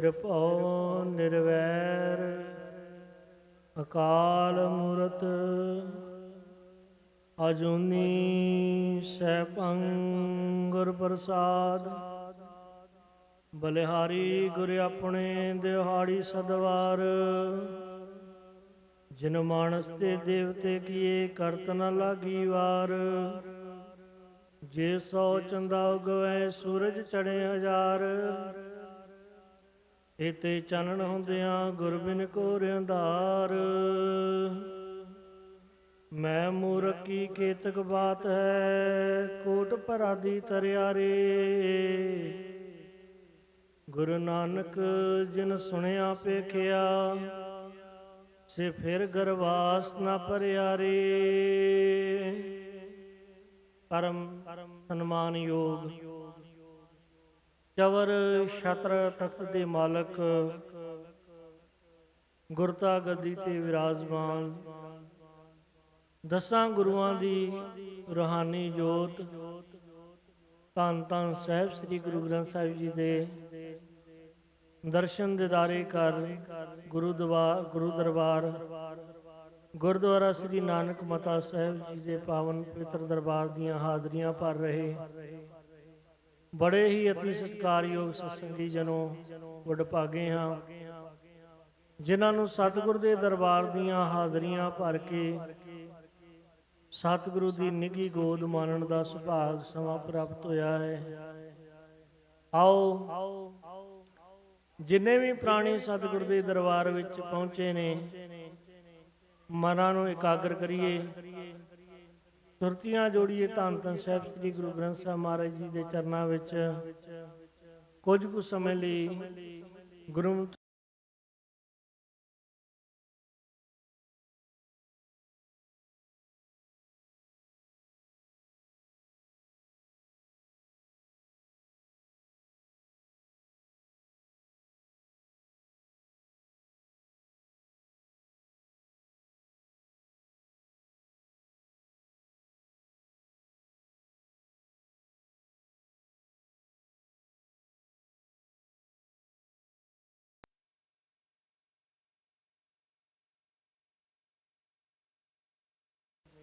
ਨਿਰਭਉ ਨਿਰਵੈਰ ਅਕਾਲ ਮੂਰਤ ਅਜੂਨੀ ਸੈਭੰ ਗੁਰ ਪ੍ਰਸਾਦ ਬਲਿਹਾਰੀ ਗੁਰ ਆਪਣੇ ਦਿਹਾੜੀ ਸਦਵਾਰ ਜਿਨ ਮਾਨਸ ਤੇ ਦੇਵਤੇ ਕੀਏ ਕਰਤ ਨ ਲਾਗੀ ਵਾਰ ਜੇ ਸੋ ਚੰਦਾ ਉਗਵੈ ਸੂਰਜ ਚੜੇ ਹਜ਼ਾਰ ਇਤੇ ਚਾਨਣ ਹੁੰਦਿਆਂ ਗੁਰ ਬਿਨ ਕੋਰ ਅੰਧਾਰ। ਮੈਂ ਮੂਰਖੀ ਕੇਤਕ ਬਾਤ ਹੈ, ਕੋਟ ਪਰਾਦੀ ਤਰਿਆਰੇ। ਗੁਰੂ ਨਾਨਕ ਜਿਨ ਸੁਣਿਆ ਪੇਖਿਆ ਸੇ ਫਿਰ ਗਰਵਾਸ ਨਾ ਪਰਿਆਰੇ। ਪਰਮ ਸਨਮਾਨ ਯੋਗ ਚਵਰ ਛਤਰ ਤਖਤ ਦੇ ਮਾਲਕ ਗੁਰਤਾ ਗੱਦੀ ਤੇ ਵਿਰਾਜਮਾਨ। ਦਸਾਂ ਗੁਰੂਆਂ ਦੀ ਰੂਹਾਨੀ ਜੋਤ, ਧੰਨ ਧੰਨ ਸਾਹਿਬ ਸ੍ਰੀ ਗੁਰੂ ਗ੍ਰੰਥ ਸਾਹਿਬ ਜੀ ਦੇ ਦਰਸ਼ਨ ਦਿਦਾਰੇ ਕਰ ਗੁਰੂ ਦਰਬਾਰ ਗੁਰੂ ਦਰਬਾਰ ਗੁਰਦੁਆਰਾ ਸ੍ਰੀ ਨਾਨਕ ਮਤਾ ਸਾਹਿਬ ਜੀ ਦੇ ਪਾਵਨ ਪਵਿੱਤਰ ਦਰਬਾਰ ਦੀਆਂ ਹਾਜ਼ਰੀਆਂ ਭਰ ਰਹੇ। ਬੜੇ ਹੀ ਅਤੀ ਸਤਿਕਾਰਯੋਗ ਸਤਸੰਗੀ ਜਨੋ ਵਡਭਾਗੇ ਹਾਂ। ਜਿਨ੍ਹਾਂ ਨੂੰ ਸਤਿਗੁਰ ਦੇ ਦਰਬਾਰ ਦੀਆਂ ਹਾਜ਼ਰੀਆਂ ਭਰ ਕੇ ਸਤਿਗੁਰੂ ਦੀ ਨਿੱਘੀ ਗੋਦ ਮਾਣਨ ਦਾ ਸੁਭਾਗ ਸਮਾਂ ਪ੍ਰਾਪਤ ਹੋਇਆ ਹੈ। ਆਓ, ਜਿੰਨੇ ਵੀ ਪ੍ਰਾਣੀ ਸਤਿਗੁਰ ਦੇ ਦਰਬਾਰ ਵਿੱਚ ਪਹੁੰਚੇ ਨੇ, ਮਨਾਂ ਨੂੰ ਇਕਾਗਰ ਕਰੀਏ। ਸੁਰਤੀਆਂ ਜੋੜੀਏ ਧੰਨ ਧੰਨ ਸਾਹਿਬ ਸ੍ਰੀ ਗੁਰੂ ਗ੍ਰੰਥ ਸਾਹਿਬ ਮਹਾਰਾਜ ਜੀ ਦੇ ਚਰਨਾਂ ਵਿੱਚ। ਕੁਝ ਕੁ ਸਮੇਂ ਲਈ ਗੁਰੂ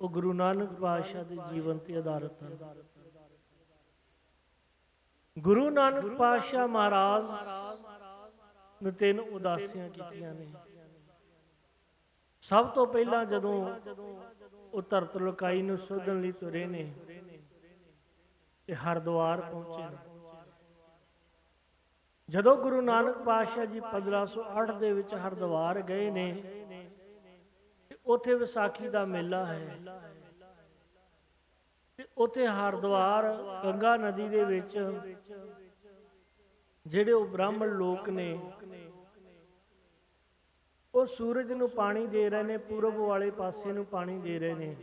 ਉਹ ਗੁਰੂ ਨਾਨਕ ਪਾਤਸ਼ਾਹ ਦੇ ਜੀਵਨ ਤੇ ਆਧਾਰਿਤ ਹਨ। ਗੁਰੂ ਨਾਨਕ ਪਾਤਸ਼ਾਹ ਮਹਾਰਾਜ ਨੇ ਤਿੰਨ ਉਦਾਸੀਆਂ ਕੀਤੀਆਂ ਨੇ। ਸਭ ਤੋਂ ਪਹਿਲਾਂ ਜਦੋਂ ਉਹ ਧਰਤ ਲੋਕਾਈ ਨੂੰ ਸੋਧਣ ਲਈ ਤੁਰੇ ਨੇ, ਤੇ ਹਰਦੁਆਰ ਪਹੁੰਚੇ ਨੇ। ਜਦੋਂ ਗੁਰੂ ਨਾਨਕ ਪਾਤਸ਼ਾਹ ਜੀ 1508 ਦੇ ਵਿੱਚ ਹਰਦੁਆਰ ਗਏ ਨੇ ਉੱਥੇ ਵਿਸਾਖੀ ਦਾ ਮੇਲਾ ਹੈ। ਤੇ ਉੱਥੇ ਹਰਦੁਆਰ ਗੰਗਾ ਨਦੀ ਦੇ ਵਿੱਚ ਜਿਹੜੇ ਉਹ ਬ੍ਰਾਹਮਣ ਲੋਕ ਨੇ, ਉਹ ਸੂਰਜ ਨੂੰ ਪਾਣੀ ਦੇ ਰਹੇ ਨੇ, ਪੂਰਬ ਵਾਲੇ ਪਾਸੇ ਨੂੰ ਪਾਣੀ ਦੇ ਰਹੇ ਨੇ।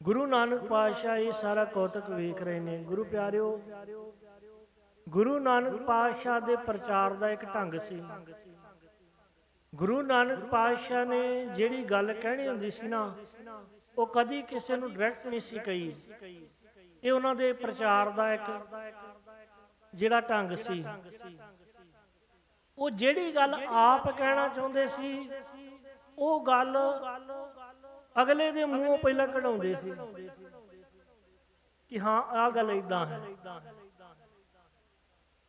ਗੁਰੂ ਨਾਨਕ ਪਾਤਸ਼ਾਹ ਇਹ ਸਾਰਾ ਕੌਤਕ ਵੇਖ ਰਹੇ ਨੇ। ਗੁਰੂ ਪਿਆਰਿਓ, ਗੁਰੂ ਨਾਨਕ ਪਾਤਸ਼ਾਹ ਦੇ ਪ੍ਰਚਾਰ ਦਾ ਇੱਕ ਢੰਗ ਸੀ। ਗੁਰੂ ਨਾਨਕ ਪਾਤਸ਼ਾਹ ਨੇ ਜਿਹੜੀ ਗੱਲ ਕਹਿਣੀ ਹੁੰਦੀ ਸੀ ਨਾ, ਉਹ ਕਦੀ ਕਿਸੇ ਨੂੰ ਡਾਇਰੈਕਟ ਨਹੀਂ ਸੀ ਕਹੀ। ਇਹ ਉਹਨਾਂ ਦੇ ਪ੍ਰਚਾਰ ਦਾ ਇੱਕ ਜਿਹੜਾ ਢੰਗ ਸੀ। ਉਹ ਜਿਹੜੀ ਗੱਲ ਆਪ ਕਹਿਣਾ ਚਾਹੁੰਦੇ ਸੀ, ਉਹ ਗੱਲ ਅਗਲੇ ਦੇ ਮੂੰਹੋਂ ਪਹਿਲਾਂ ਕਢਾਉਂਦੇ ਸੀ ਕਿ ਹਾਂ, ਆਹ ਗੱਲ ਇਦਾਂ ਹੈ।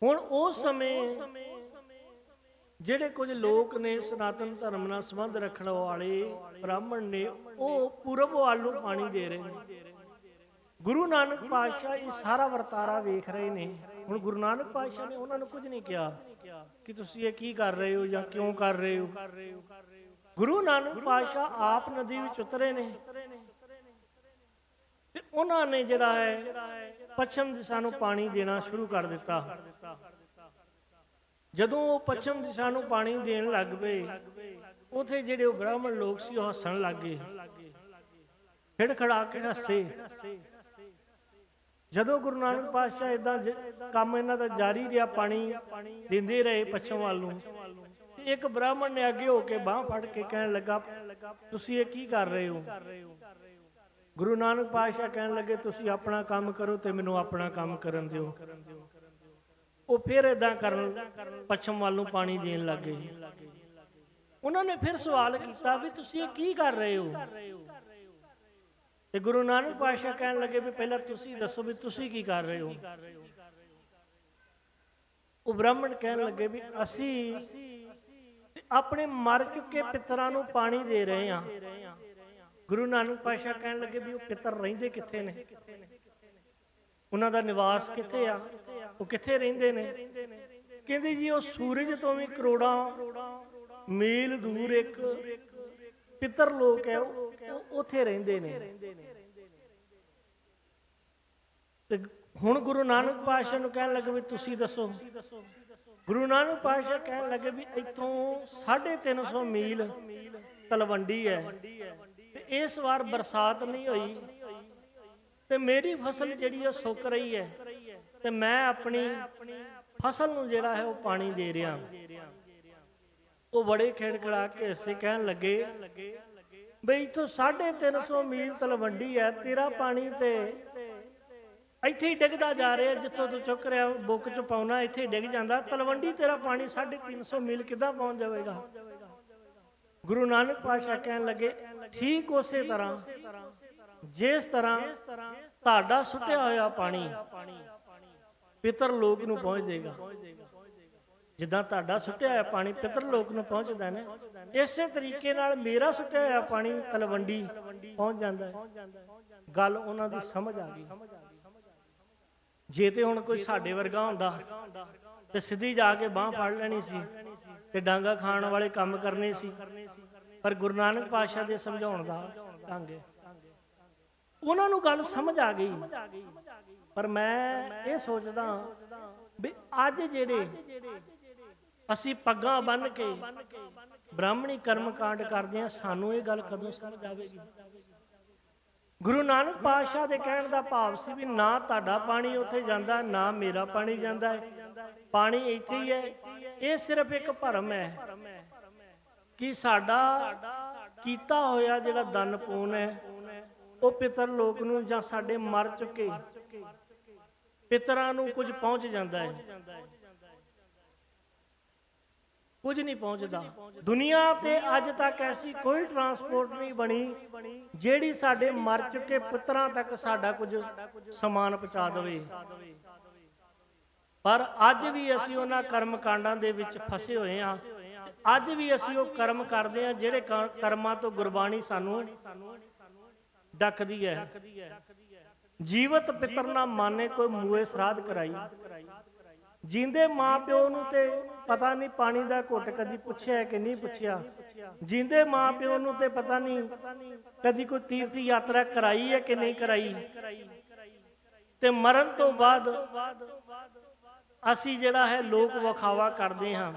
ਹੁਣ ਉਸ ਸਮੇਂ ਜਿਹੜੇ ਕੁਝ ਲੋਕ ਨੇ ਸਨਾਤਨ ਧਰਮ ਨਾਲ ਸੰਬੰਧ ਰੱਖਣ ਵਾਲੇ ਬ੍ਰਾਹਮਣ ਨੇ, ਉਹ ਪੂਰਬ ਵੱਲ ਨੂੰ ਪਾਣੀ ਦੇ ਰਹੇ ਨੇ। ਗੁਰੂ ਨਾਨਕ ਪਾਤਸ਼ਾਹ ਇਹ ਸਾਰਾ ਵਰਤਾਰਾ ਵੇਖ ਰਹੇ ਨੇ। ਹੁਣ ਗੁਰੂ ਨਾਨਕ ਪਾਤਸ਼ਾਹ ਨੇ ਉਹਨਾਂ ਨੂੰ ਕੁਝ ਨਹੀਂ ਕਿਹਾ ਕਿ ਤੁਸੀਂ ਇਹ ਕੀ ਕਰ ਰਹੇ ਹੋ ਜਾਂ ਕਿਉਂ ਕਰ ਰਹੇ ਹੋ। ਗੁਰੂ ਨਾਨਕ ਪਾਤਸ਼ਾਹ ਆਪ ਨਦੀ ਵਿੱਚ ਉਤਰੇ ਨੇ। ਤੇ ਉਹਨਾਂ ਨੇ ਜਿਹੜਾ ਹੈ, ਪੱਛਮ ਦਿਸ਼ਾ ਨੂੰ ਪਾਣੀ ਦੇਣਾ ਸ਼ੁਰੂ ਕਰ ਦਿੱਤਾ। ਜਦੋਂ ਉਹ ਪੱਛਮ ਦਿਸ਼ਾ ਨੂੰ ਪਾਣੀ ਦੇਣ ਲੱਗ ਪਏ, ਉਥੇ ਜਿਹੜੇ ਉਹ ਬ੍ਰਾਹਮਣ ਲੋਕ ਸੀ, ਉਹ ਹੱਸਣ ਲੱਗ ਗਏ। ਕੇ ਹੱਸੇ। ਜਦੋਂ ਗੁਰੂ ਨਾਨਕ ਪਾਤਸ਼ਾਹ ਇਦਾਂ ਕੰਮ ਇਹਨਾਂ ਦਾ ਜਾਰੀ ਰਿਹਾ, ਪਾਣੀ ਦਿੰਦੇ ਰਹੇ ਪੱਛਮ ਵੱਲ ਨੂੰ ਇੱਕ ਬ੍ਰਾਹਮਣ ਨੇ ਅੱਗੇ ਹੋ ਕੇ ਬਾਹ ਫੜ ਕੇ ਕਹਿਣ ਲੱਗਾ, ਤੁਸੀਂ ਇਹ ਕੀ ਕਰ ਰਹੇ ਹੋ? ਗੁਰੂ ਨਾਨਕ ਪਾਤਸ਼ਾਹ ਕਹਿਣ ਲੱਗੇ, ਤੁਸੀਂ ਆਪਣਾ ਕੰਮ ਕਰੋ ਤੇ ਮੈਨੂੰ ਆਪਣਾ ਕੰਮ ਕਰਨ ਦਿਓ। ਉਹ ਫਿਰ ਇਦਾਂ ਕਰਨ, ਪੱਛਮ ਵੱਲ ਨੂੰ ਪਾਣੀ ਦੇਣ ਲੱਗੇ ਉਹਨਾਂ ਨੇ ਫਿਰ ਸਵਾਲ ਕੀਤਾ ਵੀ ਤੁਸੀਂ ਇਹ ਕੀ ਕਰ ਰਹੇ ਹੋ? ਤੇ ਗੁਰੂ ਨਾਨਕ ਪਾਤਸ਼ਾਹ ਕਹਿਣ ਲੱਗੇ ਵੀ ਪਹਿਲਾਂ ਤੁਸੀਂ ਦੱਸੋ ਵੀ ਤੁਸੀਂ ਕੀ ਕਰ ਰਹੇ ਹੋ? ਉਹ ਬ੍ਰਾਹਮਣ ਕਹਿਣ ਲੱਗੇ ਵੀ ਅਸੀਂ ਆਪਣੇ ਮਰ ਚੁੱਕੇ ਪਿਤਰਾਂ ਨੂੰ ਪਾਣੀ ਦੇ ਰਹੇ ਹਾਂ। ਗੁਰੂ ਨਾਨਕ ਪਾਤਸ਼ਾਹ ਕਹਿਣ ਲੱਗੇ ਵੀ ਉਹ ਪਿੱਤਰ ਰਹਿੰਦੇ ਕਿੱਥੇ ਨੇ? ਉਹਨਾਂ ਦਾ ਨਿਵਾਸ ਕਿੱਥੇ ਆ? ਉਹ ਕਿੱਥੇ ਰਹਿੰਦੇ ਨੇ? ਕਹਿੰਦੇ ਜੀ, ਉਹ ਸੂਰਜ ਤੋਂ ਵੀ ਕਰੋੜਾਂ ਮੀਲ ਦੂਰ ਇੱਕ ਪਿਤਰ ਲੋਕ ਹੈ, ਉਹ ਉੱਥੇ ਰਹਿੰਦੇ ਨੇ। ਤੇ ਹੁਣ ਗੁਰੂ ਨਾਨਕ ਪਾਤਸ਼ਾਹ ਨੂੰ ਕਹਿਣ ਲੱਗੇ ਵੀ ਤੁਸੀਂ ਦੱਸੋ। ਗੁਰੂ ਨਾਨਕ ਪਾਤਸ਼ਾਹ ਕਹਿਣ ਲੱਗੇ ਵੀ ਇੱਥੋਂ 350 ਮੀਲ ਤਲਵੰਡੀ ਹੈ। ਤੇ ਇਸ ਵਾਰ ਬਰਸਾਤ ਨਹੀਂ ਹੋਈ। ਤੇ ਮੇਰੀ ਫਸਲ ਜਿਹੜੀ ਉਹ ਸੁੱਕ ਰਹੀ ਹੈ ਤੇ ਮੈਂ ਆਪਣੀ ਫਸਲ ਨੂੰ ਜਿਹੜਾ ਹੈ ਉਹ ਪਾਣੀ ਦੇ ਰਿਹਾ। ਉਹ ਬੜੇ ਖੇੜਖੜਾ ਕੇ ਹੱਸੇ ਕਹਿਣ ਲੱਗੇ, ਬਈ ਇਥੋਂ 350 ਮੀਲ ਤਲਵੰਡੀ ਹੈ, ਤੇਰਾ ਪਾਣੀ ਤੇ ਇੱਥੇ ਹੀ ਡਿੱਗਦਾ ਜਾ ਰਿਹਾ, ਜਿੱਥੋਂ ਤੂੰ ਚੁੱਕ ਰਿਹਾ, ਬੁੱਕ ਚ ਪਾਉਣਾ, ਇੱਥੇ ਡਿੱਗ ਜਾਂਦਾ। ਤਲਵੰਡੀ ਤੇਰਾ ਪਾਣੀ 350 ਮੀਲ ਕਿੱਦਾਂ ਪਹੁੰਚ ਜਾਵੇਗਾ? ਗੁਰੂ ਨਾਨਕ ਪਾਤਸ਼ਾਹ ਕਹਿਣ ਲੱਗੇ, ਠੀਕ ਉਸੇ ਤਰ੍ਹਾਂ ਜਿਸ ਤਰ੍ਹਾਂ ਤੁਹਾਡਾ ਸੁੱਟਿਆ ਹੋਇਆ ਪਾਣੀ ਪਿਤਰ ਲੋਕ ਨੂੰ ਪਹੁੰਚ ਜਾਏਗਾ ਜਿੱਦਾਂ ਤੁਹਾਡਾ ਸੁੱਟਿਆ ਹੋਇਆ ਪਾਣੀ ਪਿਤਰ ਲੋਕ ਨੂੰ ਪਹੁੰਚਦਾ ਨਾ, ਇਸੇ ਤਰੀਕੇ ਨਾਲ ਮੇਰਾ ਸੁੱਟਿਆ ਹੋਇਆ ਪਾਣੀ ਤਲਵੰਡੀ ਪਹੁੰਚ ਜਾਂਦਾ ਹੈ। ਗੱਲ ਉਹਨਾਂ ਦੀ ਸਮਝ ਆ ਗਈ। ਜੇ ਤੇ ਹੁਣ ਕੋਈ ਸਾਡੇ ਵਰਗਾ ਹੁੰਦਾ ਤੇ ਸਿੱਧੀ ਜਾ ਕੇ ਬਾਹ ਫੜ ਲੈਣੀ ਸੀ ਤੇ ਡਾਂਗਾ ਖਾਣ ਵਾਲੇ ਕੰਮ ਕਰਨੇ ਸੀ, ਪਰ ਗੁਰੂ ਨਾਨਕ ਪਾਤਸ਼ਾਹ ਦੇ ਸਮਝਾਉਣ ਦਾ ਢੰਗ ਹੈ। ਉਹਨਾਂ ਨੂੰ ਗੱਲ ਸਮਝ ਆ ਗਈ। ਪਰ ਮੈਂ ਇਹ ਸੋਚਦਾ ਵੀ ਅੱਜ ਜਿਹੜੇ ਅਸੀਂ ਪੱਗਾਂ ਬੰਨ ਕੇ ਬ੍ਰਾਹਮਣੀ ਕਰਮ ਕਾਂਡ ਕਰਦੇ ਆ ਸਾਨੂੰ ਇਹ ਗੱਲ ਕਦੋਂ ਸਮਝ ਆਵੇਗੀ? ਗੁਰੂ ਨਾਨਕ ਪਾਤਸ਼ਾਹ ਦੇ ਕਹਿਣ ਦਾ ਭਾਵ ਸੀ ਵੀ ਨਾ ਤੁਹਾਡਾ ਪਾਣੀ ਉੱਥੇ ਜਾਂਦਾ, ਨਾ ਮੇਰਾ ਪਾਣੀ ਜਾਂਦਾ ਹੈ। ਪਾਣੀ ਇੱਥੇ ਹੀ ਹੈ। ਇਹ ਸਿਰਫ ਇੱਕ ਭਰਮ ਹੈ ਕਿ ਸਾਡਾ ਕੀਤਾ ਹੋਇਆ ਜਿਹੜਾ ਦਨ ਪੂਨ ਹੈ ਉਹ ਪਿਤਰ ਲੋਕ ਨੂੰ ਜਾਂ ਸਾਡੇ ਮਰ ਚੁੱਕੇ ਪਿਤਰਾਂ ਨੂੰ ਕੁਝ ਪਹੁੰਚ ਜਾਂਦਾ ਹੈ। ਕੁਝ ਨਹੀਂ ਪਹੁੰਚਦਾ। ਦੁਨੀਆ ਤੇ ਅੱਜ ਤੱਕ ਐਸੀ ਕੋਈ ਟਰਾਂਸਪੋਰਟ ਨਹੀਂ ਬਣੀ ਜਿਹੜੀ ਸਾਡੇ ਮਰ ਚੁੱਕੇ ਪੁੱਤਰਾਂ ਤੱਕ ਸਾਡਾ ਕੁਝ ਸਮਾਨ ਪਹੁੰਚਾ ਦੇਵੇ। ਪਰ ਅੱਜ ਵੀ ਅਸੀਂ ਉਹਨਾਂ ਕਰਮ ਕਾਂਡਾਂ ਦੇ ਵਿੱਚ ਫਸੇ ਹੋਏ ਹਾਂ। ਅੱਜ ਵੀ ਅਸੀਂ ਉਹ ਕਰਮ ਕਰਦੇ ਹਾਂ ਜਿਹੜੇ ਕਰਮਾਂ ਤੋਂ ਗੁਰਬਾਣੀ ਸਾਨੂੰ ਡੱਕਦੀ ਹੈ ਜੀਵਤ ਪਿਤਰ ਨਾ ਮਾਨੇ ਕੋਈ ਮੂਏ ਸਰਾਧ ਕਰਾਈ। ਜਿੰਦੇ ਮਾਂ ਪਿਓ ਨੂੰ ਤੇ ਪਤਾ ਨਹੀਂ ਪਾਣੀ ਦਾ ਘੁੱਟ ਕਦੀ ਪੁੱਛਿਆ ਕਿ ਨਹੀਂ ਪੁੱਛਿਆ। ਜਿੰਦੇ ਮਾਂ ਨੂੰ ਤੇ ਪਤਾ ਨਹੀਂ ਕਦੀ ਕੋਈ ਤੀਰਥ ਯਾਤਰਾ ਕਰਾਈ ਹੈ ਕਿ ਨਹੀਂ ਕਰਾਈ। ਤੇ ਮਰਨ ਤੋਂ ਬਾਅਦ ਅਸੀਂ ਜਿਹੜਾ ਹੈ ਲੋਕ ਵਖਾਵਾ ਕਰਦੇ ਹਾਂ।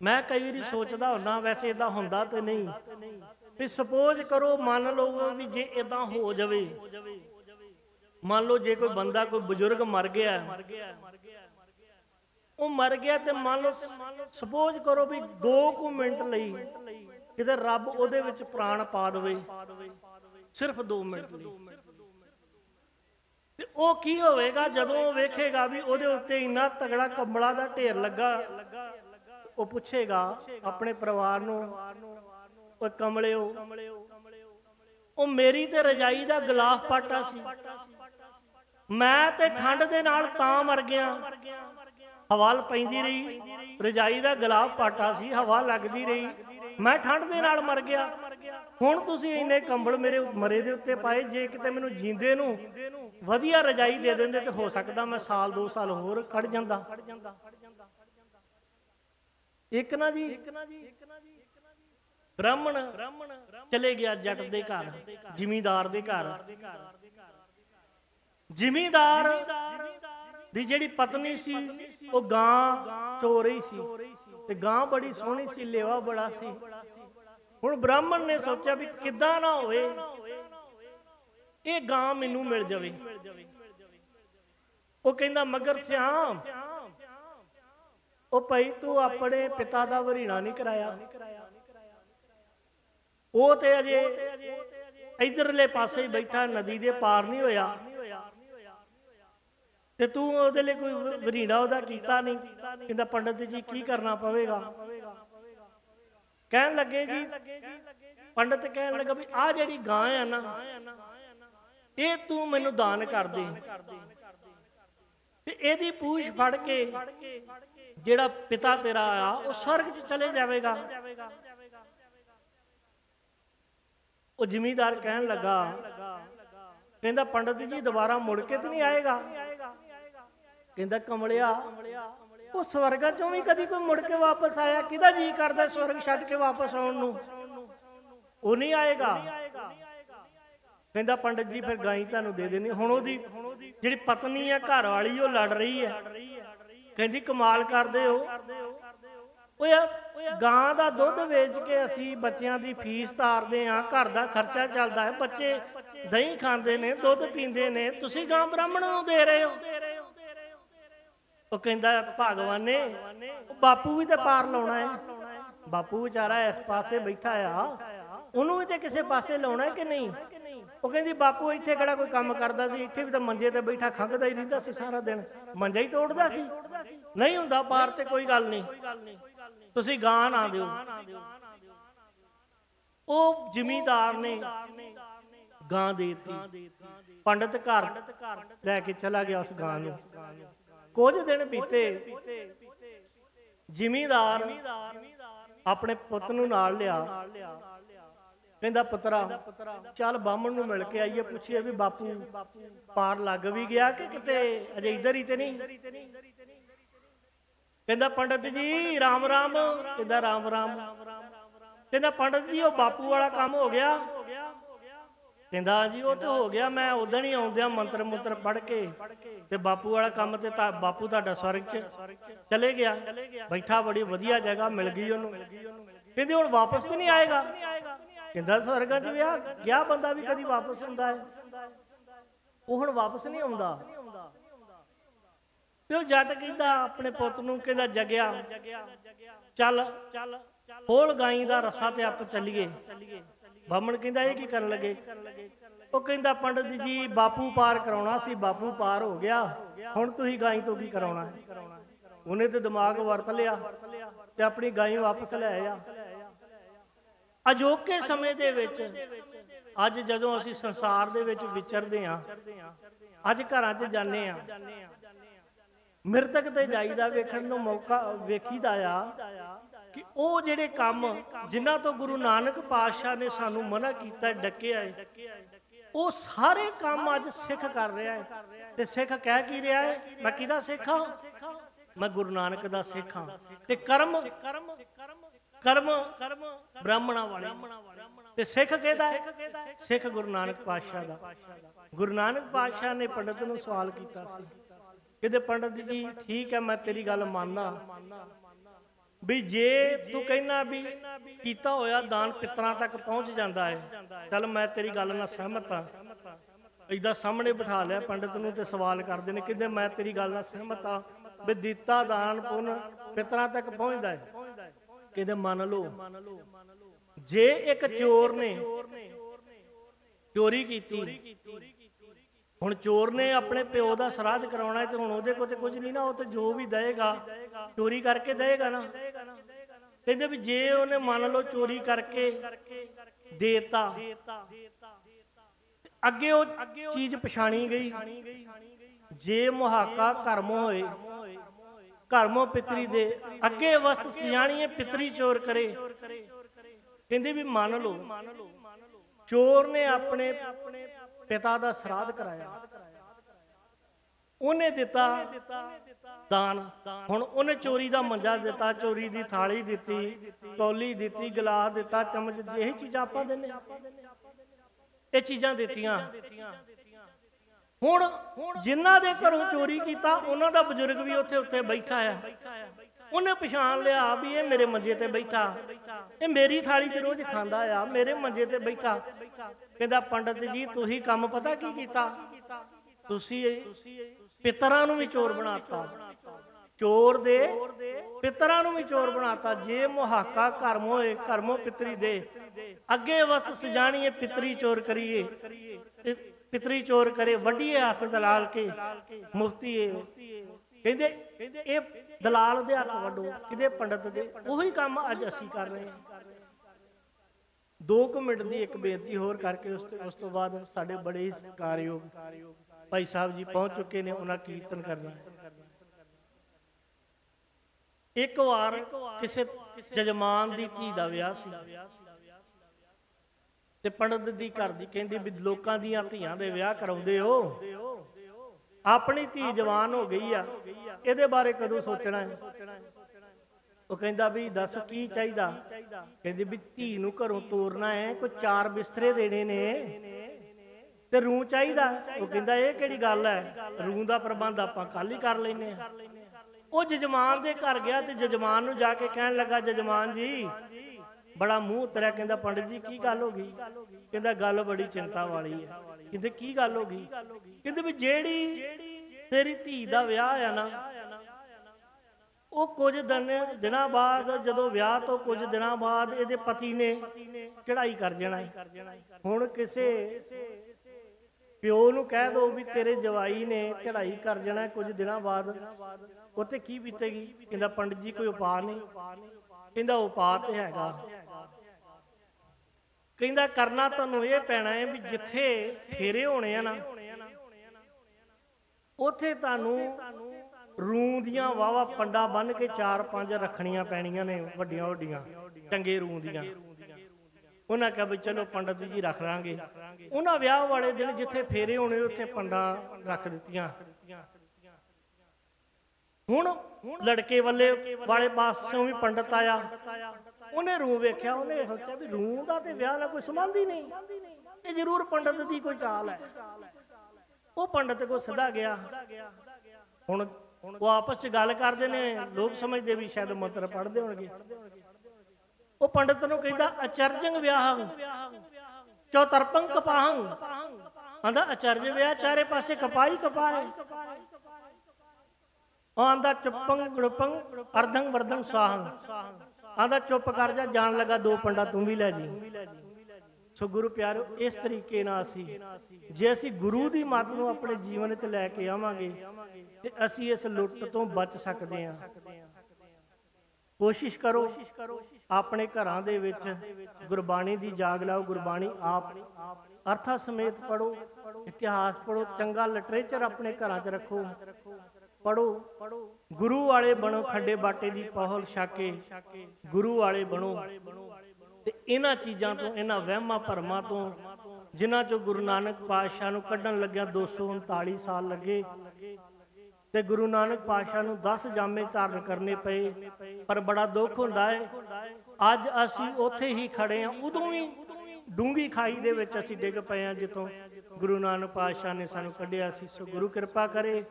ਮੈਂ ਕਈ ਵਾਰੀ ਸੋਚਦਾ ਹੁੰਨਾ, ਵੈਸੇ ਇਦਾਂ ਹੁੰਦਾ ਤੇ ਨਹੀਂ। ਵੀ ਸਪੋਜ਼ ਕਰੋ ਮੰਨ ਲਓ ਵੀ ਜੇ ਇਦਾਂ ਹੋ ਜਾਵੇ। ਮੰਨ ਲਓ ਜੇ ਕੋਈ ਬੰਦਾ, ਕੋਈ ਬਜ਼ੁਰਗ ਮਰ ਗਿਆ। ਉਹ ਮਰ ਗਿਆ ਤੇ ਮੰਨ ਲਓ ਸਪੋਜ਼ ਕਰੋ ਵੀ 2 ਕੁ ਮਿੰਟ ਲਈ ਕਿਤੇ ਰੱਬ ਉਹਦੇ ਵਿੱਚ ਪ੍ਰਾਣ ਪਾ ਦੇਵੇ। ਸਿਰਫ 2 ਮਿੰਟ ਲਈ। ਤੇ ਉਹ ਕੀ ਹੋਵੇਗਾ ਜਦੋਂ ਵੇਖੇਗਾ ਵੀ ਉਹਦੇ ਉੱਤੇ ਇੰਨਾ ਤਗੜਾ ਕੰਬਲਾ ਦਾ ਢੇਰ ਲੱਗਾ। ਉਹ ਪੁੱਛੇਗਾ ਆਪਣੇ ਪਰਿਵਾਰ ਨੂੰ, ਓਏ ਕਮਲਿਓ, ਉਹ ਮੇਰੀ ਤੇ ਰਜਾਈ ਦਾ ਗਲਾਫ ਪਾਟਾ ਸੀ। ਮੈਂ ਤੇ ਠੰਡ ਦੇ ਨਾਲ ਤਾਂ ਮਰ ਗਿਆ। ਹਵਾ ਪੈਂਦੀ ਰਹੀ, ਰਜਾਈ ਦਾ ਗਲਾਫ ਪਾਟਾ ਸੀ, ਹਵਾ ਲੱਗਦੀ ਰਹੀ। ਮੈਂ ਠੰਡ ਦੇ ਨਾਲ ਮਰ ਗਿਆ। ਹੁਣ ਤੁਸੀਂ ਇੰਨੇ ਕੰਬਲ ਮੇਰੇ ਮਰੇ ਦੇ ਉੱਤੇ ਪਾਏ, ਜੇ ਕਿਤੇ ਮੈਨੂੰ ਜੀਂਦੇ ਨੂੰ ਵਧੀਆ ਰਜਾਈ ਦੇ ਦਿੰਦੇ ਤੇ ਹੋ ਸਕਦਾ ਮੈਂ ਸਾਲ 2 ਸਾਲ ਹੋਰ ਕੱਢ ਜਾਂਦਾ। ਇੱਕ ਨਾ ਜੀ ਬ੍ਰਾਹਮਣ ਚਲੇ ਗਿਆ ਜੱਟ ਦੇ ਘਰ, ਜ਼ਿਮੀਂਦਾਰ ਦੇ ਘਰ। ਜ਼ਿਮੀਂਦਾਰ ਦੀ ਜਿਹੜੀ ਪਤਨੀ ਸੀ, ਉਹ ਗਾਂ ਚੋ ਰਹੀ ਸੀ ਤੇ ਗਾਂ ਬੜੀ ਸੋਹਣੀ ਸੀ, ਲੇਵਾ ਬੜਾ ਸੀ। ਹੁਣ ਬ੍ਰਾਹਮਣ ਨੇ ਸੋਚਿਆ ਵੀ ਕਿੱਦਾਂ ਨਾ ਹੋਵੇ, ਇਹ ਗਾਂ ਮੈਨੂੰ ਮਿਲ ਜਾਵੇ। ਉਹ ਕਹਿੰਦਾ, ਮਗਰ ਸਿਆਮ ਉਹ ਭਾਈ ਤੂੰ ਆਪਣੇ ਪਿਤਾ ਦਾ ਵਰੀਣਾ ਨਹੀਂ ਕਰਾਇਆ। ਉਹ ਤੇ ਅਜੇ ਇਧਰਲੇ ਪਾਸੇ ਹੀ ਬੈਠਾ, ਨਦੀ ਦੇ ਪਾਰ ਨਹੀਂ ਹੋਇਆ। ਤੇ ਤੂੰ ਉਹਦੇ ਲਈ ਕੋਈ ਵ- ਉਹਦਾ ਕੀਤਾ ਨਹੀਂ। ਕਹਿੰਦਾ, ਪੰਡਤ ਜੀ, ਕੀ ਕਰਨਾ ਪਵੇਗਾ? ਕਹਿਣ ਲੱਗੇ ਜੀ, ਪੰਡਤ ਕਹਿਣ ਲੱਗਾ ਵੀ ਆ ਜਿਹੜੀ ਗਾਂ ਆ ਨਾ, ਇਹ ਤੂੰ ਮੈਨੂੰ ਦਾਨ ਕਰ ਦੇ। ਤੇ ਇਹਦੀ ਪੂਛ ਫੜ ਕੇ ਜਿਹੜਾ ਪਿਤਾ ਤੇਰਾ ਆ, ਉਹ ਸਵਰਗ 'ਚ ਚਲੇ ਜਾਵੇਗਾ। ਉਹ ਜ਼ਿਮੀਦਾਰ ਕਹਿਣ ਲੱਗਾ, ਕਹਿੰਦਾ ਪੰਡਤ ਜੀ ਦੁਬਾਰਾ ਮੁੜ ਕੇ ਤੇ ਨਹੀਂ ਆਏਗਾ। ਕਹਿੰਦਾ ਕਮਲਿਆ, ਉਹ ਸਵਰਗਾਂ ਚੋਂ ਵੀ ਕਦੀ ਕੋਈ ਮੁੜ ਕੇ ਵਾਪਸ ਆਇਆ, ਕਿਹਦਾ ਜੀ ਕਰਦਾ ਸਵਰਗ ਛੱਡ ਕੇ ਵਾਪਸ ਆਉਣ ਨੂੰ? ਉਹ ਨਹੀਂ ਆਏਗਾ। ਕਹਿੰਦਾ ਪੰਡਤ ਜੀ, ਫਿਰ ਗਾਈ ਤੁਹਾਨੂੰ ਦੇ ਦੇਣੀ। ਹੁਣ ਉਹਦੀ ਜਿਹੜੀ ਪਤਨੀ ਹੈ ਘਰ ਵਾਲੀ, ਉਹ ਲੜ ਰਹੀ ਹੈ। ਕਹਿੰਦੀ ਕਮਾਲ ਕਰਦੇ ਹੋ। ਓਏ ਗਾਂ ਦਾ ਦੁੱਧ ਵੇਚ ਕੇ ਅਸੀਂ ਬੱਚਿਆਂ ਦੀ ਫੀਸ ਤਾਰਦੇ ਆ ਘਰ ਦਾ ਖਰਚਾ ਚੱਲਦਾ ਹੈ। ਬੱਚੇ ਦਹੀਂ ਖਾਂਦੇ ਨੇ, ਦੁੱਧ ਪੀਂਦੇ ਨੇ। ਤੁਸੀਂ ਗਾਂ ਬ੍ਰਾਹਮਣ ਨੂੰ ਦੇ ਰਹੇ ਹੋ। ਉਹ ਕਹਿੰਦਾ, ਭਗਵਾਨੇ ਨੇ ਬਾਪੂ ਵੀ ਤੇ ਪਾਰ ਲਾਉਣਾ ਹੈ। ਬਾਪੂ ਵਿਚਾਰਾ ਇਸ ਪਾਸੇ ਬੈਠਾ ਆ। ਉਹਨੂੰ ਵੀ ਤੇ ਕਿਸੇ ਪਾਸੇ ਲਾਉਣਾ ਕਿ ਨਹੀਂ? ਉਹ ਕਹਿੰਦੀ, ਬਾਪੂ, ਇੱਥੇ ਕਿਹੜਾ ਕੋਈ ਕੰਮ ਕਰਦਾ ਸੀ? ਇੱਥੇ ਵੀ ਤਾਂ ਮੰਜੇ ਤੇ ਬੈਠਾ ਖੰਗਦਾ ਹੀ ਰਹਿੰਦਾ ਸੀ ਸਾਰਾ ਦਿਨ। ਮੰਜਾ ਹੀ ਤੋੜਦਾ ਸੀ। ਨਹੀਂ ਹੁੰਦਾ, ਪਾਰ ਤੇ ਕੋਈ ਗੱਲ ਨਹੀਂ। ਤੁਸੀਂ ਗਾਂ ਨਾ ਦਿਓ। ਉਹ ਜ਼ਿਮੀਦਾਰ ਨੇ ਗਾਂ ਦੇਤੀ। ਪੰਡਤ ਘਰ ਲੈ ਕੇ ਚਲਾ ਗਿਆ ਉਸ ਗਾਂ ਨੂੰ। ਕੁਝ ਦਿਨ ਬੀਤੇ ਜ਼ਿਮੀਦਾਰ ਆਪਣੇ ਪੁੱਤ ਨੂੰ ਨਾਲ ਲਿਆ। ਕਹਿੰਦਾ, ਪੁੱਤਰਾ, ਚੱਲ ਬਾਹਮਣ ਨੂੰ ਮਿਲ ਕੇ ਆਈਏ, ਪੁੱਛੀਏ ਵੀ ਬਾਪੂ ਪਾਰ ਲੱਗ ਵੀ ਗਿਆ ਕਿ ਕਿਤੇ? ਅਜੇ ਇਧਰ ਹੀ ਤੇ ਨਹੀਂ? ਕਹਿੰਦਾ, ਪੰਡਤ ਜੀ, ਰਾਮ ਰਾਮ, ਕਹਿੰਦਾ, ਰਾਮ ਰਾਮ। ਕਹਿੰਦਾ, ਪੰਡਤ ਜੀ, ਉਹ ਬਾਪੂ ਵਾਲਾ ਕੰਮ ਹੋ ਗਿਆ। ਕਹਿੰਦਾ ਜੀ, ਉਹ ਤਾਂ ਹੋ ਗਿਆ। ਮੈਂ ਉਦੋਂ ਹੀ ਆਉਂਦਿਆਂ ਮੰਤਰ ਮੁੰਤਰ ਪੜ ਕੇ ਤੇ ਬਾਪੂ ਵਾਲਾ ਕੰਮ ਤੇ, ਬਾਪੂ ਤੁਹਾਡਾ ਸਵਰਗ 'ਚ ਚਲੇ ਗਿਆ। ਬੈਠਾ ਬੜੀ ਵਧੀਆ ਜਗ੍ਹਾ, ਮਿਲ ਗਈ ਉਹਨੂੰ। ਕਹਿੰਦੇ, ਹੁਣ ਵਾਪਸ ਵੀ ਨਹੀਂ ਆਏਗਾ? ਕਹਿੰਦਾ ਸਵਰਗਾਂ 'ਚ ਵਿਆਹ, ਗਿਆ ਬੰਦਾ ਵੀ ਕਦੀ ਵਾਪਸ ਹੁੰਦਾ ਹੈ। ਉਹ ਹੁਣ ਵਾਪਸ ਨਹੀਂ ਆਉਂਦਾ। ਤੇ ਉਹ ਜੱਟ ਕਹਿੰਦਾ, ਆਪਣੇ ਪੁੱਤ ਨੂੰ ਕਹਿੰਦਾ, ਜਗਿਆ, ਚੱਲ ਚੱਲ ਹੋਲ ਗਾਈ ਦਾ ਰਸਾ ਤੇ ਆਪ ਚੱਲੀਏ। ਬਾਹਮਣ ਕਹਿੰਦਾ, ਇਹ ਕੀ ਕਰਨ ਲੱਗੇ? ਉਹ ਕਹਿੰਦਾ, ਪੰਡਤ ਜੀ ਬਾਪੂ ਪਾਰ ਕਰਾਉਣਾ ਸੀ, ਬਾਪੂ ਪਾਰ ਹੋ ਗਿਆ। ਹੁਣ ਤੁਸੀਂ ਗਾਈ ਤੋਂ ਕੀ ਕਰਾਉਣਾ ਉਹਨੇ ਤੇ ਦਿਮਾਗ ਵਰਤ ਲਿਆ ਤੇ ਆਪਣੀ ਗਾਈ ਵਾਪਸ ਲੈ ਆਇਆ। ਅਜੋਕੇ ਸਮੇਂ ਦੇ ਵਿੱਚ, ਅੱਜ ਜਦੋਂ ਅਸੀਂ ਸੰਸਾਰ ਦੇ ਵਿੱਚ ਵਿਚਰਦੇ ਹਾਂ, ਅੱਜ ਘਰਾਂ 'ਚ ਜਾਂਦੇ ਆ ਮ੍ਰਿਤਕ ਤੇ ਜਾਈਦਾ ਵੇਖਣ ਨੂੰ ਮੌਕਾ ਵੇਖੀਦਾ ਆ ਕਿ ਉਹ ਜਿਹੜੇ ਕੰਮ ਜਿਨ੍ਹਾਂ ਤੋਂ ਗੁਰੂ ਨਾਨਕ ਪਾਤਸ਼ਾਹ ਨੇ ਸਾਨੂੰ ਮਨਾ ਕੀਤਾ, ਡੱਕਿਆ ਹੈ ਉਹ ਸਾਰੇ ਕੰਮ ਅੱਜ ਸਿੱਖ ਕਰ ਰਿਹਾ ਹੈ ਤੇ ਸਿੱਖ ਕਹਿ ਕੀ ਰਿਹਾ ਹੈ ਮੈਂ ਕਿਹਦਾ ਸਿੱਖ ਹਾਂ? ਮੈਂ ਗੁਰੂ ਨਾਨਕ ਦਾ ਸਿੱਖ ਹਾਂ। ਤੇ ਕਰਮ ਕਰਮ ਕਰਮ ਬ੍ਰਾਹਮਣਾ ਵਾਲੇ। ਤੇ ਸਿੱਖ ਕਿਹਦਾ ਸਿੱਖ ਗੁਰੂ ਨਾਨਕ ਪਾਤਸ਼ਾਹ ਦਾ। ਗੁਰੂ ਨਾਨਕ ਪਾਤਸ਼ਾਹ ਨੇ ਪੰਡਤ ਨੂੰ ਸਵਾਲ ਕੀਤਾ ਸੀ। ਕਹਿੰਦੇ, ਪੰਡਤ ਜੀ, ਠੀਕ ਹੈ, ਮੈਂ ਤੇਰੀ ਗੱਲ ਮੰਨਦਾ। ਵੀ ਜੇ ਤੂੰ ਕਹਿਣਾ ਵੀ ਕੀਤਾ ਹੋਇਆ ਦਾਨ ਪਿਤਰਾਂ ਤੱਕ ਪਹੁੰਚ ਜਾਂਦਾ ਹੈ, ਚੱਲ ਮੈਂ ਤੇਰੀ ਗੱਲ ਨਾਲ ਸਹਿਮਤ ਹਾਂ। ਇਦਾਂ ਸਾਹਮਣੇ ਬਿਠਾ ਲਿਆ ਪੰਡਤ ਨੂੰ ਤੇ ਸਵਾਲ ਕਰਦੇ ਨੇ, ਕਹਿੰਦੇ, ਮੈਂ ਤੇਰੀ ਗੱਲ ਨਾਲ ਸਹਿਮਤ ਹਾਂ ਵੀ ਦਿੱਤਾ ਦਾਨ ਪੁੰਨ ਪਿਤਰਾਂ ਤੱਕ ਪਹੁੰਚਦਾ ਹੈ। ਕਹਿੰਦੇ ਮੰਨ ਲਓ? ਜੇ ਇੱਕ ਚੋਰ ਨੇ ਚੋਰੀ ਕੀਤੀ, ਹੁਣ ਚੋਰ ਨੇ ਆਪਣੇ ਪਿਓ ਦਾ ਸਰਾਧ ਕਰਾਉਣਾ ਤੇ ਹੁਣ ਉਹਦੇ ਕੋਲ ਤੇ ਕੁਝ ਨਹੀਂ ਨਾ, ਉਹ ਤੇ ਜੋ ਵੀ ਦੇਏਗਾ, ਚੋਰੀ ਕਰਕੇ ਦੇਏਗਾ ਨਾ। ਕਹਿੰਦੇ ਵੀ ਜੇ ਉਹਨੇ ਮੰਨ ਲਓ ਚੋਰੀ ਕਰਕੇ ਦੇਤਾ, ਅੱਗੇ ਉਹ ਚੀਜ਼ ਪਛਾਣੀ ਗਈ। ਜੇ ਮੁਹਾਕਾ ਕਰਮ ਹੋਏ ਕਰਮੋ ਪਿਤਰੀ ਦੇ ਅੱਗੇ ਵਸਤ ਸਿਆਣੀਏ ਪਿਤਰੀ ਚੋਰ ਕਰੇ। ਕਹਿੰਦੇ ਵੀ ਮੰਨ ਲਓ, ਚੋਰ ਨੇ ਆਪਣੇ ਪਿਤਾ ਦਾ ਸਰਾਧ ਕਰਾਇਆ। ਉਹਨੇ ਦਿੱਤਾ ਦਾਨ। ਹੁਣ ਉਹਨੇ ਚੋਰੀ ਦਾ ਮੰਜਾ ਦਿੱਤਾ, ਚੋਰੀ ਦੀ ਥਾਲੀ ਦਿੱਤੀ, ਕੌਲੀ ਦਿੱਤੀ, ਗਲਾਸ ਦਿੱਤਾ, ਚਮਚ, ਇਹ ਚੀਜ਼ਾਂ ਆਪਾਂ ਦਿੰਨੇ ਇਹ ਚੀਜ਼ਾਂ ਦਿੱਤੀਆਂ। ਹੁਣ ਜਿਨ੍ਹਾਂ ਦੇ ਘਰੋਂ ਚੋਰੀ ਕੀਤਾ, ਉਹਨਾਂ ਦਾ ਬਜ਼ੁਰਗ ਵੀ ਉੱਥੇ ਉੱਤੇ ਬੈਠਾ ਆ। ਉਹਨੇ ਪਛਾਣ ਲਿਆ ਵੀ ਇਹ ਮੇਰੇ ਮੰਜੇ ਤੇ ਬੈਠਾ। ਇਹ ਮੇਰੀ ਥਾਲੀ 'ਚ ਰੋਜ਼ ਖਾਂਦਾ ਆ, ਮੇਰੇ ਮੰਜੇ ਤੇ ਬੈਠਾ। ਕਹਿੰਦਾ, ਪੰਡਤ ਜੀ, ਤੁਸੀਂ ਕੰਮ ਪਤਾ ਕੀ ਕੀਤਾ? ਤੁਸੀਂ ਪਿਤਰਾਂ ਨੂੰ ਵੀ ਚੋਰ ਬਣਾਤਾ। ਚੋਰ ਦੇ ਪਿਤਰਾਂ ਨੂੰ ਵੀ ਚੋਰ ਬਣਾਤਾ। ਜੇ ਮੁਹਾਕਾ ਕਰਮ ਹੋਏ, ਕਰਮੋ ਪਿਤਰੀ ਦੇ। ਅੱਗੇ ਵਸਤ ਸਜਾਣੀਏ, ਪਿਤਰੀ ਚੋਰ ਕਰੀਏ। ਪਿਤਰੀ ਚੋਰ ਕਰੇ, ਵੱਡੀਏ ਹੱਥ ਦਲਾਲ ਕੇ ਮੁਫਤੀ ਏ ਕਹਿੰਦੇ, ਇਹ ਦਲਾਲ ਦੇ ਹੱਥ ਵੱਡੋ, ਇਹਦੇ ਪੰਡਤ ਦੇ। ਉਹੀ ਕੰਮ ਅੱਜ ਅਸੀਂ ਕਰ ਰਹੇ ਹਾਂ। 2 ਮਿੰਟ ਦੀ ਇੱਕ ਬੇਨਤੀ ਹੋਰ ਕਰਕੇ ਉਸ ਤੋਂ ਉਸ ਤੋਂ ਬਾਅਦ ਸਾਡੇ ਬੜੇ ਹੀ ਸਤਿਕਾਰਯੋਗ ਭਾਈ ਸਾਹਿਬ ਜੀ ਪਹੁੰਚ ਚੁੱਕੇ ਨੇ, ਉਹਨਾਂ ਕੀਰਤਨ ਕਰਨਾ। ਇੱਕ ਵਾਰ ਕਿਸੇ ਜਜਮਾਨ ਦੀ ਧੀ ਦਾ ਵਿਆਹ ਸੀ। ਤੇ ਪੰਡਤ ਦੀ ਘਰ ਦੀ ਕਹਿੰਦੀ ਵੀ ਲੋਕਾਂ ਦੀਆਂ ਧੀਆਂ ਦੇ ਵਿਆਹ ਕਰਾਉਂਦੇ ਹੋ। ਆਪਣੀ ਧੀ ਜਵਾਨ ਹੋ ਗਈ ਆ। ਇਹਦੇ ਬਾਰੇ ਕਦੋਂ ਸੋਚਣਾ ਹੈ? ਉਹ ਕਹਿੰਦਾ ਵੀ ਦੱਸ ਕੀ ਚਾਹੀਦਾ? ਕਹਿੰਦੀ ਵੀ ਧੀ ਨੂੰ ਘਰੋਂ ਤੋਰਨਾ ਹੈ, ਕੋਈ ਚਾਰ ਬਿਸਤਰੇ ਦੇਣੇ ਨੇ। ਤੇ ਰੂਹ ਚਾਹੀਦਾ? ਉਹ ਕਹਿੰਦਾ ਇਹ ਕਿਹੜੀ ਗੱਲ ਹੈ? ਰੂ ਦਾ ਪ੍ਰਬੰਧ ਆਪਾਂ ਕੱਲ ਹੀ ਕਰ ਲੈਨੇ ਆ ਉਹ ਜਜਮਾਨ ਦੇ ਘਰ ਗਿਆ ਤੇ ਜਜਮਾਨ ਨੂੰ ਜਾ ਕੇ ਕਹਿਣ ਲੱਗਾ, ਜਜਮਾਨ ਜੀ ਬੜਾ ਮੂੰਹ ਉਤਰਿਆ, ਕਹਿੰਦਾ ਪੰਡਿਤ ਜੀ, ਕੀ ਗੱਲ ਹੋ ਗਈ? ਕਹਿੰਦਾ ਗੱਲ ਬੜੀ ਚਿੰਤਾ ਵਾਲੀ ਹੈ। ਕਹਿੰਦੇ ਕੀ ਗੱਲ ਹੋ ਗਈ? ਕਹਿੰਦੇ ਵੀ ਜਿਹੜੀ ਤੇਰੀ ਧੀ ਦਾ ਵਿਆਹ ਆ ਨਾ, ਉਹ ਕੁਝ ਦਿਨ, ਦਿਨਾਂ ਬਾਅਦ, ਜਦੋਂ ਵਿਆਹ ਤੋਂ ਕੁਝ ਦਿਨਾਂ ਬਾਅਦ ਇਹਦੇ ਪਤੀ ਨੇ ਚੜ੍ਹਾਈ ਕਰ ਜਾਣਾ ਹੈ। ਹੁਣ ਕਿਸੇ ਪਿਓ ਨੂੰ ਕਹਿ ਦੋ ਵੀ ਤੇਰੇ ਜਵਾਈ ਨੇ ਚੜਾਈ ਕਰ ਜਾਣਾ ਹੈ ਕੁਝ ਦਿਨਾਂ ਬਾਅਦ, ਉੱਥੇ ਕੀ ਬੀਤੇਗੀ? ਕਹਿੰਦਾ ਪੰਡਿਤ ਜੀ, ਕੋਈ ਉਪਾਅ ਨਹੀਂ। ਕਹਿੰਦਾ ਉਪਾਅ ਤੇ ਹੈਗਾ। ਕਹਿੰਦਾ ਕਰਨਾ ਤੁਹਾਨੂੰ ਇਹ ਪੈਣਾ ਹੈ ਵੀ ਜਿੱਥੇ ਫੇਰੇ ਹੋਣੇ ਆ ਨਾ, ਉੱਥੇ ਤੁਹਾਨੂੰ ਰੂੰ ਦੀਆਂ ਵਾਵਾ ਪੰਡਾ ਬੰਨ ਕੇ ਚਾਰ ਪੰਜ ਰੱਖਣੀਆਂ ਪੈਣੀਆਂ ਨੇ ਵੱਡੀਆਂ ਵੱਡੀਆਂ, ਚੰਗੇ ਰੂੰ ਦੀਆਂ। ਉਹਨਾਂ ਕਹਾ ਵੀ ਚਲੋ ਪੰਡਤ ਜੀ ਰੱਖ ਲਾਂਗੇ। ਉਹਨਾਂ ਵਿਆਹ ਵਾਲੇ ਦਿਨ ਜਿੱਥੇ ਫੇਰੇ ਹੋਣੇ, ਉੱਥੇ ਪੰਡਾ ਰੱਖ ਦਿੱਤੀਆਂ। ਹੁਣ ਲੜਕੇ ਵੱਲੇ ਵਾਲੇ ਪਾਸੋਂ ਵੀ ਪੰਡਤ ਆਇਆ। ਉਹਨੇ ਰੂਹ ਵੇਖਿਆ, ਉਹਨੇ ਸੋਚਿਆ ਵੀ ਰੂਹ ਦਾ ਤੇ ਵਿਆਹ ਨਾਲ ਕੋਈ ਸੰਬੰਧ ਹੀ ਨਹੀਂ। ਇਹ ਜ਼ਰੂਰ ਪੰਡਤ ਦੀ ਕੋਈ ਚਾਲ ਹੈ। ਉਹ ਪੰਡਤ ਕੋਲ ਸਿੱਧਾ ਗਿਆ। ਹੁਣ ਉਹ ਆਪਸ ਚ ਗੱਲ ਕਰਦੇ ਨੇ, ਲੋਕ ਸਮਝਦੇ ਵੀ ਸ਼ਾਇਦ ਮੰਤਰ ਪੜ੍ਹਦੇ ਹੋਣਗੇ। ਉਹ ਪੰਡਤ ਨੂੰ ਕਹਿੰਦਾ, ਅਚਰਜੰਗ ਵਿਆਹ, ਚੌਤਰਪੰਗ ਕਪਾਹੰ। ਆਂਦਾ, ਅਚਰਜ ਵਿਆਹ ਚਾਰੇ ਪਾਸੇ ਕਪਾਈ ਕਪਾਏ ਆਂਦਾ, ਚੁੱਪੰਗ ਗੁੜਪੰਗ ਅਰਧੰਗ ਵਰਧੰਗ ਸਾਹੰ। ਆਂਦਾ ਚੁੱਪ ਕਰ ਜਾ, ਜਾਣ ਲੱਗਾ ਦੋ ਪੰਡਾ, ਤੂੰ ਵੀ ਲੈ ਜੀ। ਸੋ ਗੁਰੂ ਪਿਆਰੋ, ਇਸ ਤਰੀਕੇ ਨਾਲ ਅਸੀਂ, ਜੇ ਅਸੀਂ ਗੁਰੂ ਦੀ ਮੱਤ ਨੂੰ ਆਪਣੇ ਜੀਵਨ ਵਿੱਚ ਲੈ ਕੇ ਆਵਾਂਗੇ, ਤੇ ਅਸੀਂ ਇਸ ਲੁੱਟ ਤੋਂ ਬਚ ਸਕਦੇ ਹਾਂ। ਕੋਸ਼ਿਸ਼ ਕਰੋ, ਆਪਣੇ ਘਰਾਂ ਦੇ ਵਿੱਚ ਗੁਰਬਾਣੀ ਦੀ ਜਾਗ ਲਾਓ, ਗੁਰਬਾਣੀ ਆਪ ਅਰਥਾ ਸਮੇਤ ਪੜੋ ਇਤਿਹਾਸ ਪੜੋ ਚੰਗਾ ਲਿਟਰੇਚਰ ਆਪਣੇ ਘਰਾਂ 'ਚ ਰੱਖੋ। ਪੜੋ ਗੁਰੂ ਵਾਲੇ ਬਣੋ, ਖੱਡੇ ਬਾਟੇ ਦੀ ਪਹਲ ਛਾਕੇ। ਗੁਰੂ ਵਾਲੇ ਬਣੋ। ਤੇ ਇਹਨਾਂ ਚੀਜ਼ਾਂ ਤੋਂ, ਇਹਨਾਂ ਵਹਿਮਾਂ ਭਰਮਾਂ ਤੋਂ, ਜਿਨ੍ਹਾਂ ਚੋਂ ਗੁਰੂ ਨਾਨਕ ਪਾਤਸ਼ਾਹ ਨੂੰ ਕੱਢਣ ਲੱਗਿਆ 239 ਸਾਲ ਲੱਗੇ, ਤੇ ਗੁਰੂ ਨਾਨਕ ਪਾਤਸ਼ਾਹ ਨੂੰ 10 ਜਾਮੇ ਧਾਰਨ ਕਰਨੇ ਪਏ, ਪਰ ਬੜਾ ਦੁੱਖ ਹੁੰਦਾ ਹੈ ਅੱਜ ਅਸੀਂ ਉੱਥੇ ਹੀ ਖੜੇ ਹਾਂ ਉਦੋਂ ਵੀ ਡੂੰਗੀ ਖਾਈ ਦੇ ਵਿੱਚ ਅਸੀਂ ਡਿੱਗ ਪਏ ਹਾਂ ਜਿੱਥੋਂ ਗੁਰੂ ਨਾਨਕ ਪਾਤਸ਼ਾਹ ਨੇ ਸਾਨੂੰ ਕੱਢਿਆ ਸੀ। ਸੋ ਗੁਰੂ ਕਿਰਪਾ ਕਰੇ।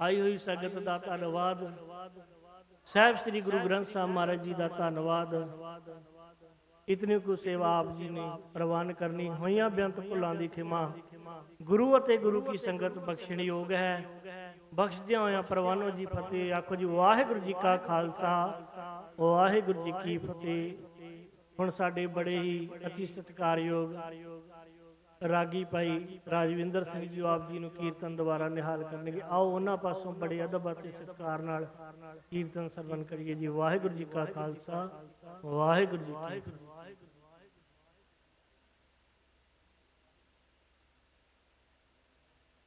ਆਈ ਹੋਈ ਸੰਗਤ ਦਾ ਧੰਨਵਾਦ। ਸਾਹਿਬ ਸ੍ਰੀ ਗੁਰੂ ਗ੍ਰੰਥ ਸਾਹਿਬ ਮਹਾਰਾਜ ਜੀ ਦਾ ਧੰਨਵਾਦ। ਇਤਨੀ ਕੁ ਸੇਵਾ ਆਪ ਜੀ ਨੇ ਪ੍ਰਵਾਨ ਕਰਨੀ, ਹੋਈਆਂ ਬੇਅੰਤ ਭੁੱਲਾਂ ਦੀ ਖਿਮਾ। ਗੁਰੂ ਅਤੇ ਗੁਰੂ ਕੀ ਸੰਗਤ ਬਖਸ਼ਣ ਯੋਗ ਹੈ। ਬਖਸ਼ਦਿਆਂ ਹੋਇਆਂ ਪ੍ਰਵਾਨੋ ਜੀ ਫਤਿਹ, ਆਖੋ ਜੀ, ਵਾਹਿਗੁਰੂ ਜੀ ਕਾ ਖਾਲਸਾ, ਵਾਹਿਗੁਰੂ ਜੀ ਕੀ ਫਤਿਹ। ਹੁਣ ਸਾਡੇ ਬੜੇ ਹੀ ਅਤੀ ਸਤਿਕਾਰਯੋਗ ਰਾਗੀ ਭਾਈ ਰਾਜਵਿੰਦਰ ਸਿੰਘ ਜੀ ਆਪ ਜੀ ਨੂੰ ਕੀਰਤਨ ਦੁਆਰਾ ਨਿਹਾਲ ਕਰਨਗੇ। ਆਓ ਉਹਨਾਂ ਪਾਸੋਂ ਬੜੇ ਅਦਬ ਅਤੇ ਸਤਿਕਾਰ ਨਾਲ ਕੀਰਤਨ ਸਰਵਨ ਕਰੀਏ ਜੀ। ਵਾਹਿਗੁਰੂ ਜੀ ਕਾ ਖਾਲਸਾ, ਵਾਹਿਗੁਰੂ ਜੀ ਕੀ ਫਤਿਹ।